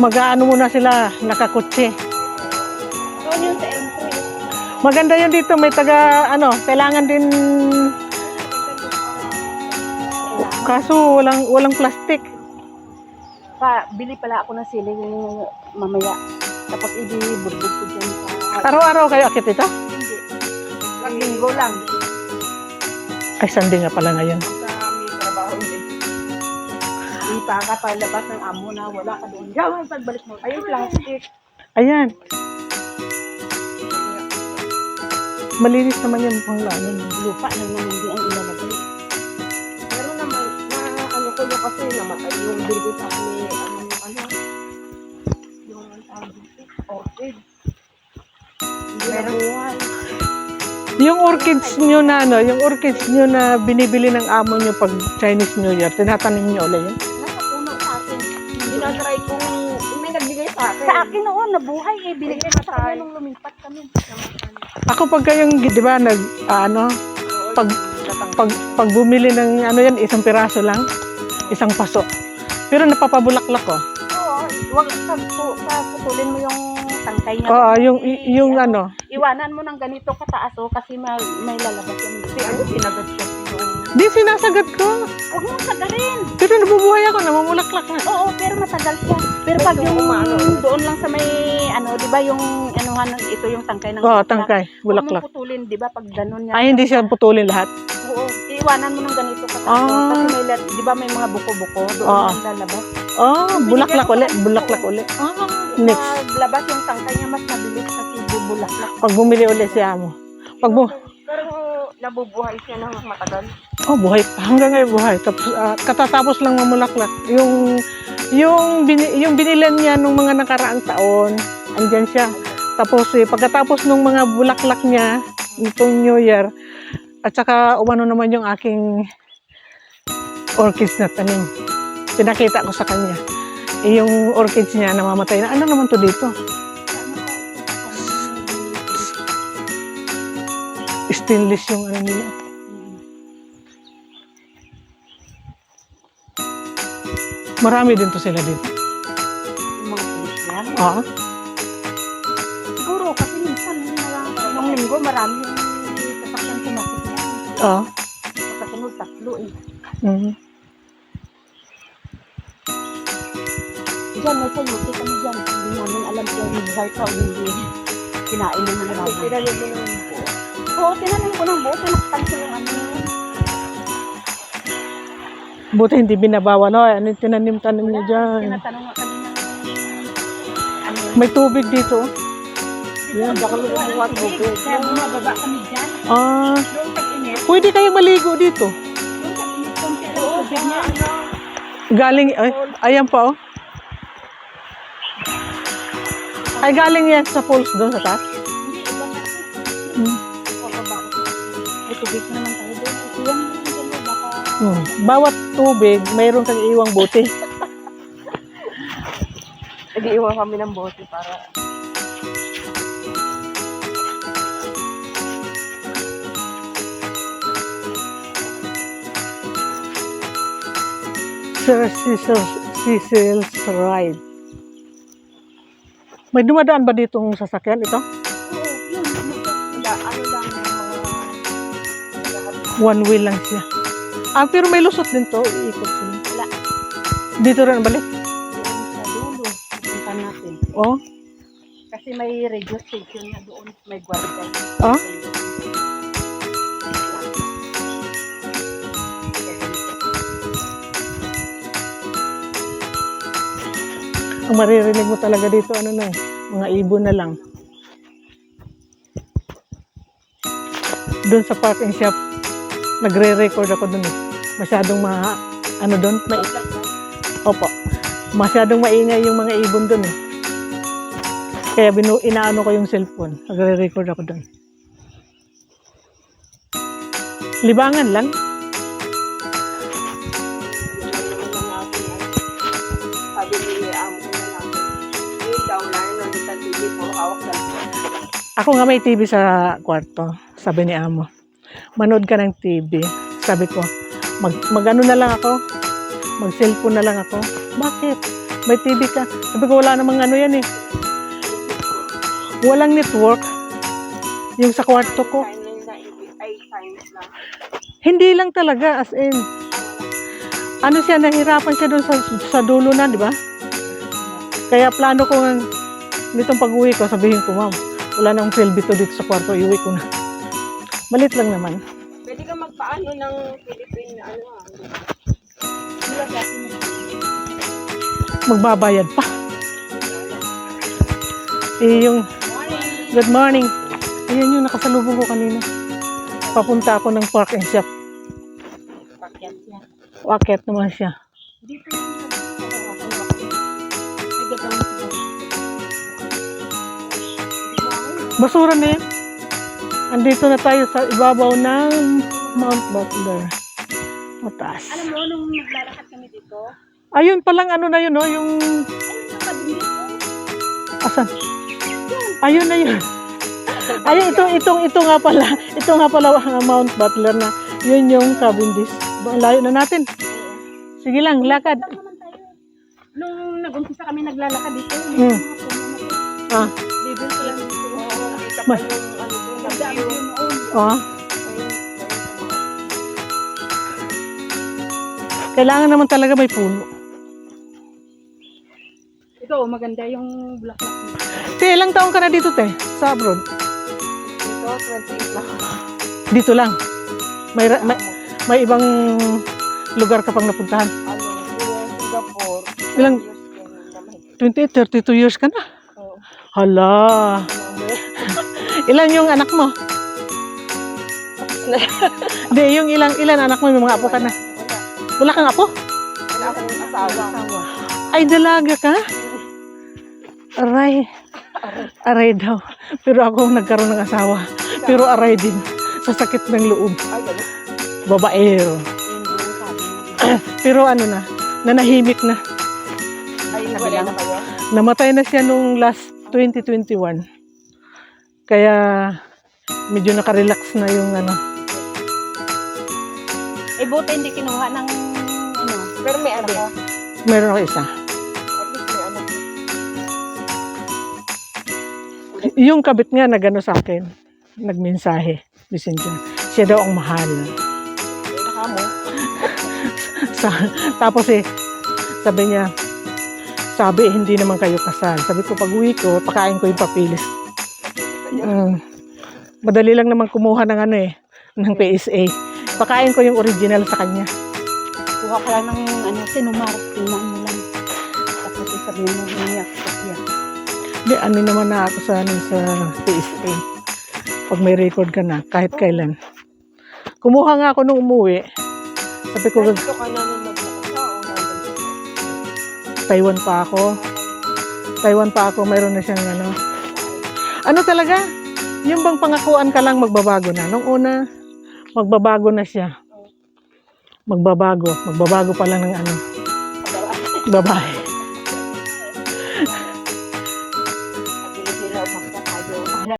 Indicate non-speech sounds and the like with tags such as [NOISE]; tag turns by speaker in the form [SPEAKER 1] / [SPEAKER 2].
[SPEAKER 1] Mag-ano muna sila, nakakutsi. Maganda yun dito, may taga, ano, kailangan din, kaso walang, walang plastic.
[SPEAKER 2] Pa, bili pala ako ng sili mamaya. Tapos i-burbog ko dyan.
[SPEAKER 1] Araw-araw kayo akit ito?
[SPEAKER 2] Hindi. Pag linggo lang.
[SPEAKER 1] Ay, Sunday nga pala ngayon.
[SPEAKER 2] Hindi pa ka palabas ng amo na wala ka doon. Gawin pagbalik mo. Ayun, plastic.
[SPEAKER 1] Ayan. Malinis naman yan pang ano.
[SPEAKER 2] Lupa naman di ang ilalagay.
[SPEAKER 3] Pero naman, na ano ko yung kasi namatay yung binigay sa akin ni ano, ano, yung ang tawag orchid. Hindi buhay.
[SPEAKER 1] Yung orchids nyo na ano, yung orchids nyo na binibili ng amo nyo pag Chinese New Year, tinatanim nyo ulit yun?
[SPEAKER 2] Sa akin.
[SPEAKER 3] Sa
[SPEAKER 2] noon, nabuhay eh. Binigay ko sa kanya nung lumipat kami.
[SPEAKER 1] Ako pag kayong, di ba, nag, ah, ano, pag, pag, pag bumili ng ano yan, isang piraso lang, isang paso. Pero napapabulaklak ko.
[SPEAKER 2] Oo, wag ka, pu- ka putulin mo yung tangkay niya.
[SPEAKER 1] Oo, yung, y- yung ano,
[SPEAKER 2] Iwanan mo ng ganito kataas oh, kasi may, may lalabas yung
[SPEAKER 3] Si ano, sinagot siya
[SPEAKER 1] di sinasagat ko.
[SPEAKER 2] Huwag mo sagarin.
[SPEAKER 1] Pero nabubuhay ako, namumulaklak na.
[SPEAKER 2] Oo, pero matagal siya. Pero pag yung doon lang sa may, ano, di ba yung, anuhan, ito yung tangkay ng
[SPEAKER 1] Oo,
[SPEAKER 2] bulaklak.
[SPEAKER 1] tangkay,
[SPEAKER 2] Huwag
[SPEAKER 1] bulaklak.
[SPEAKER 2] mong putulin, di ba, pag ganun yan.
[SPEAKER 1] Ay, hindi siya putulin lahat.
[SPEAKER 2] Oo, iwanan mo ng ganito kataas. oh,
[SPEAKER 1] Ah.
[SPEAKER 2] Kasi may, di ba may mga buko-buko, doon
[SPEAKER 1] Oo.
[SPEAKER 2] ang lalabas.
[SPEAKER 1] Oh, bulaklak ulit, bulaklak ulit. Ah, next.
[SPEAKER 2] Maglabas yung tangkay niya, mas mabilis kasi bubulaklak.
[SPEAKER 1] Pag bumili ulit si amo. Pag bu
[SPEAKER 3] pero nabubuhay siya ng matagal.
[SPEAKER 1] oh, buhay pa. Hanggang ngayon buhay. Tapos, ah, katatapos lang mamulaklak. Yung, yung, bini, yung binilan niya nung mga nakaraang taon, andyan siya. Tapos, eh, pagkatapos nung mga bulaklak niya, nitong New Year, at saka umano naman yung aking orchids na tanim. Pinakita ko sa kanya. Eh, yung orchids niya namamatay na. Ano naman to dito? Stainless yung ano nila. Marami din to sila dito.
[SPEAKER 2] Yung mga yan.
[SPEAKER 1] Oo.
[SPEAKER 2] Siguro kasi minsan mga nung linggo marami yung sasakyan sumakit yan.
[SPEAKER 1] Oo.
[SPEAKER 2] Kasunod tatlo eh.
[SPEAKER 1] Mhm.
[SPEAKER 2] Diyan, may sayuti kami dyan. Hindi namin alam kung buhay ka o hindi. Kinain baboy.
[SPEAKER 3] Tinanim mo yung buo.
[SPEAKER 2] Oo, tinanim ko ng buo. Tinaktan ko yung ano yun.
[SPEAKER 1] Buti hindi binabawal. Oh, ano yung tinanim-tanim niya dyan.
[SPEAKER 2] Tinatanong nga kami ng ano yun.
[SPEAKER 1] May tubig dito.
[SPEAKER 3] Yan, baka kumuha tubig.
[SPEAKER 2] Kaya bumababa kami dyan.
[SPEAKER 1] Ah, pwede kayo maligo dito. Galing, ay, ayan pa oh. Ay, galing yan sa falls doon sa taas. Bawat tubig, mayroon kang iwang bote.
[SPEAKER 3] Nag-iwan kami ng bote para
[SPEAKER 1] Sir Cecil, Cecil's Ride. May dumadaan ba ditong sasakyan ito?
[SPEAKER 3] Ano
[SPEAKER 1] One wheel lang siya. Ah, pero may lusot din to. Iikot sila.
[SPEAKER 2] Wala.
[SPEAKER 1] Dito rin balik.
[SPEAKER 2] Doon sa dulo. Pupunta natin.
[SPEAKER 1] Oh.
[SPEAKER 2] Kasi may radio station na doon. May guardia.
[SPEAKER 1] Ah? Ang maririnig mo talaga dito, ano na eh, mga ibon na lang. Doon sa parking shop, nagre-record ako doon eh. Masyadong ma, ano doon, may, opo, masyadong maingay yung mga ibon doon eh. Kaya binu, inaano ko yung cellphone, nagre-record ako doon. Libangan lang. Ako nga may TV sa kwarto, sabi ni Amo. Manood ka ng TV. Sabi ko, mag, mag ano na lang ako, mag cellphone na lang ako. Bakit? May TV ka. Sabi ko, wala namang ano yan eh. Walang network. Yung sa kwarto ko. Hindi lang talaga, as in. Ano siya, nahirapan siya doon sa, sa dulo na, di ba? Kaya plano ko nga, nitong pag-uwi ko, sabihin ko, ma'am, wala nang silbito dito sa kwarto, iuwi ko na. Malit lang naman.
[SPEAKER 3] Pwede ka magpaano ng Philippine na ano ah.
[SPEAKER 2] Dati na.
[SPEAKER 1] Magbabayad pa. Eh, yung, good morning. Ayan yung nakasalubong ko kanina. Papunta ako ng park and shop.
[SPEAKER 2] Pakyat niya.
[SPEAKER 1] Wakit naman siya.
[SPEAKER 2] Dito yung.
[SPEAKER 1] Basura na yan. Andito na tayo sa ibabaw ng Mount Butler. Mataas.
[SPEAKER 2] Alam mo, nung naglalakad kami dito,
[SPEAKER 1] Ayun palang ano na yun, no? Yung...
[SPEAKER 2] ko.
[SPEAKER 1] Asan? Ayun na yun. Ayun, ito, itong, ito nga pala. Ito nga pala ang Mount Butler na. Yun yung Cavendish. Layo na natin. Sige lang, lakad.
[SPEAKER 2] Nung nag-umpisa kami naglalakad dito,
[SPEAKER 1] Hmm. Ah,
[SPEAKER 2] Bibili ko lang
[SPEAKER 1] Mas- oh. Kailangan naman talaga may puno.
[SPEAKER 2] Ito, maganda yung bulaklak.
[SPEAKER 1] Te, ilang taong ka na dito, te? Sa abroad?
[SPEAKER 3] Ito, 28 lang.
[SPEAKER 1] Dito lang. May, may, may ibang lugar ka pang napuntahan.
[SPEAKER 3] Ano, Singapore.
[SPEAKER 1] Ilang-
[SPEAKER 3] years din na mahigit.
[SPEAKER 1] 28, 32 years ka na.
[SPEAKER 3] Oo.
[SPEAKER 1] Hala. Ilan yung anak mo? [LAUGHS] Hindi, yung ilang ilan anak mo, may mga apo ka na.
[SPEAKER 3] Wala.
[SPEAKER 1] Kang apo?
[SPEAKER 3] Wala akong asawa.
[SPEAKER 1] Ay, dalaga ka? Aray. Aray daw. Pero ako nagkaroon ng asawa. Pero aray din. Sa sakit ng loob. Babaero. [CLEARS THROAT] Pero ano na, nanahimik na.
[SPEAKER 3] Ay, wala na kayo.
[SPEAKER 1] Namatay na siya nung last 2021. Kaya medyo nakarelax na yung ano.
[SPEAKER 2] Eh, buti hindi kinuha ng ano.
[SPEAKER 3] Pero may anak ka.
[SPEAKER 1] Meron ako isa.
[SPEAKER 3] Anak.
[SPEAKER 1] Yung kabit nga nagano sa akin, nagmensahe, messenger. Siya daw ang mahal.
[SPEAKER 3] Baka [LAUGHS] mo.
[SPEAKER 1] Sa, tapos eh, sabi niya, sabi hindi naman kayo kasal. Sabi ko, pag uwi ko, pakain ko yung papilis. Mm. Madali lang naman kumuha ng ano eh, ng PSA. Pakain ko yung original sa kanya.
[SPEAKER 2] Kuha ka lang ng ano, sinumar. Tingnan mo lang. Tapos isabi mo, umiyak. Umiyak.
[SPEAKER 1] Di, ano naman na ako sa, ano, sa PSA. Pag may record ka na, kahit kailan. Kumuha nga ako nung umuwi. Sabi ko? Taiwan pa ako. Taiwan pa ako, mayroon na siyang ano. Ano talaga? Yung bang pangakuan ka lang magbabago na. Nung una, magbabago na siya. Magbabago. Magbabago pa lang ng ano. Babae.